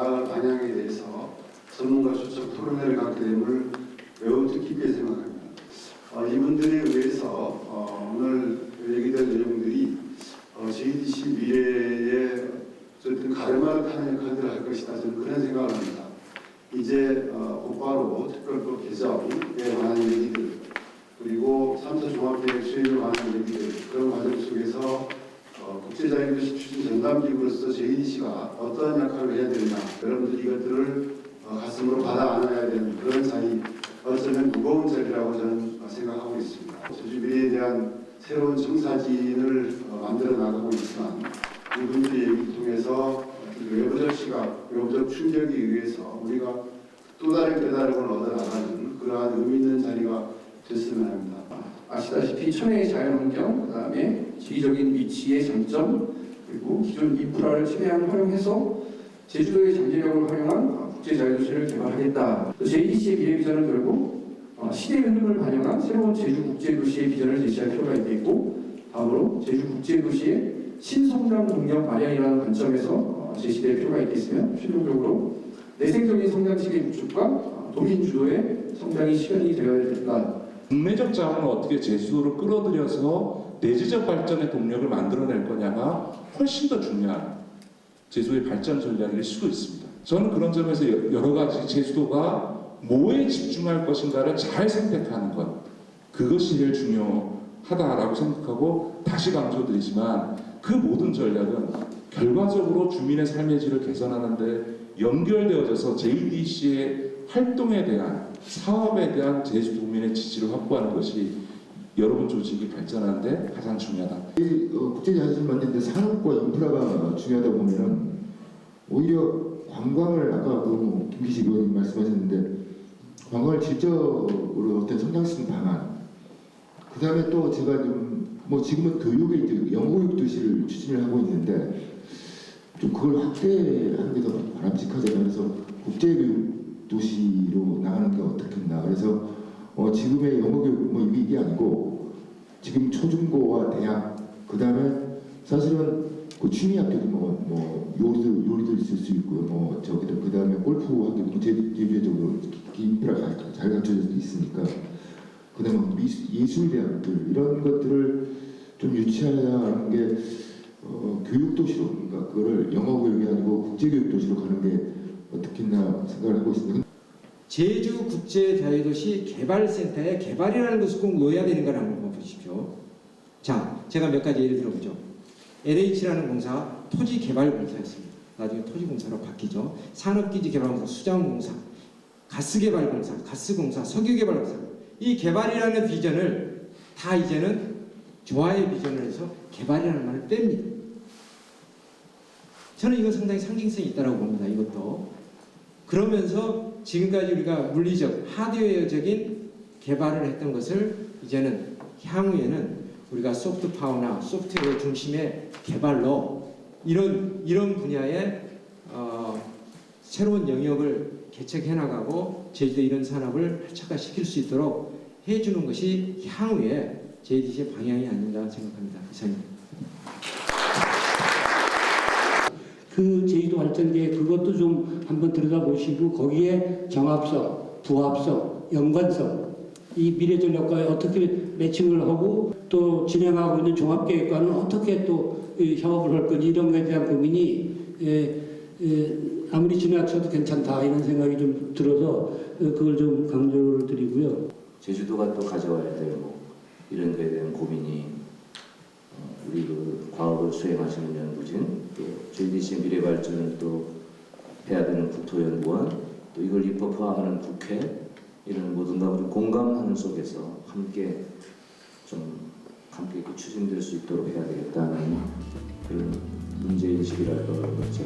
나아갈 방향에 대해서 전문가 초청 토론회를 갖게 됨을 매우 뜻깊게 생각합니다. 어, 이분들에 의해서 어, 오늘 얘기될 내용들이 어, JDC 미래의 어쨌든 가르마를 타는 역할들을 할 것이다. 저는 그런 생각을 합니다. 이제 어, 곧바로 특별법 개정에 관한 얘기들 그리고 3차 종합계획 수행에 관한 얘기들 그런 과정 속에서 어, 국제자유도시 추진 전담기구로서 JDC가 어떠한 역할을 해야 되느냐 여러분들 이것들을 어, 가슴으로 받아 안아야 되는 그런 자리 어쩌면 무거운 자리라고 저는 어, 생각하고 있습니다. 제주 미래에 대한 새로운 정사진을 어, 만들어 나가고 있지만 이분들의 얘기를 통해서 어떤 외부적 시각, 외부적 충격에 의해서 우리가 또 다른 깨달음을 얻어 나가는 그러한 의미 있는 자리가 됐으면 합니다. 아시다시피 천혜의 자연환경, 그 다음에 지리적인 위치의 장점, 그리고 기존 인프라를 최대한 활용해서 제주도의 잠재력을 활용한 국제자유도시를 개발하겠다. JDC의 미래 비전은 결국 어, 시대의 흐름을 반영한 새로운 제주 국제도시의 비전을 제시할 필요가 있겠고, 다음으로 제주 국제도시의 신성장 동력 마련이라는 관점에서 어, 제시될 필요가 있겠으며, 최종적으로 내생적인 성장식의 구축과 어, 도민 주도의 성장이 실현이 되어야 된다. 국내적 자원을 어떻게 제주도로 끌어들여서 내재적 발전의 동력을 만들어낼 거냐가 훨씬 더 중요한 제주도의 발전 전략일 수도 있습니다. 저는 그런 점에서 여- 여러 가지 제주도가 뭐에 집중할 것인가를 잘 선택하는 것 그것이 제일 중요하다라고 생각하고 다시 강조드리지만 그 모든 전략은 결과적으로 주민의 삶의 질을 개선하는데 연결되어져서 JDC의 활동에 대한 사업에 대한 제주 도민의 지지를 확보하는 것이 여러분 조직이 발전하는데 가장 중요하다. 이 어, 국제자연을 만드는데 산업과 인프라가 중요하다 보면은 오히려 관광을 아까 그 김기식 의원님 말씀하셨는데 관광을 질적으로 어떤 성장성 방안 그 다음에 또 제가 좀 뭐 지금은 이제 영어교육 도시를 추진을 하고 있는데 좀 그걸 확대하는 게 더 바람직하잖아요. 그래서 국제교육 도시로 나가는 게 어떻겠나. 그래서 어, 지금의 영어 교육 뭐 이게 아니고 지금 초중고와 대학 그 다음에 사실은 그 취미 학교도 뭐, 뭐 요리도 요리도 있을 수 있고요. 뭐 저기도 그 다음에 골프 학교 뭐 제- 제주도적으로 인프라가 잘 갖춰져 있으니까 그 다음에 예술 대학들 이런 것들을 좀 유치해야 하는 게 어, 교육 도시로 그러니까 그거를 영어 교육이 아니고 국제 교육 도시로 가는 게 어떻겠나 생각을 하고 있습니다. 제주 국제 자유도시 개발센터의 개발이라는 것을 꼭 넣어야 되는가라는 거 보십시오. 자, 제가 몇 가지 예를 들어보죠. LH라는 공사 토지 개발 공사였습니다. 나중에 토지 공사로 바뀌죠. 산업기지 개발 공사, 수자원 공사, 가스 개발 공사, 가스 공사, 석유 개발 공사. 이 개발이라는 비전을 다 이제는 조화의 비전을 해서 개발이라는 말을 뺍니다. 저는 이거 상당히 상징성이 있다고 봅니다. 이것도. 그러면서 지금까지 우리가 물리적, 하드웨어적인 개발을 했던 것을 이제는 향후에는 우리가 소프트 파워나 소프트웨어 중심의 개발로 이런 이런 분야의 어, 새로운 영역을 개척해 나가고 제주도 이런 산업을 활착화시킬 수 있도록 해주는 것이 향후에 JDC의 방향이 아닌가 생각합니다. 이상입니다. 그 제주도 발전계획 그것도 좀 한번 들여다보시고 거기에 정합성, 부합성, 연관성 이 미래전략과에 어떻게 매칭을 하고 또 진행하고 있는 종합계획과는 어떻게 또이 협업을 할 건지 이런 것에 대한 고민이 에, 에, 아무리 지나쳐도 괜찮다 이런 생각이 좀 들어서 어, 그걸 좀 강조를 드리고요. 제주도가 또 가져와야 될 뭐 이런 거에 대한 고민이 어, 우리 그 과업을 수행하시는 연구진 또 JDC 미래 발전 또 해야 되는 국토연구원 또 이걸 입법화하는 국회 이런 모든 것을 공감하는 속에서 함께 좀 함께 추진될 수 있도록 해야 되겠다는 그런 문제 인식이랄까 그런 걸제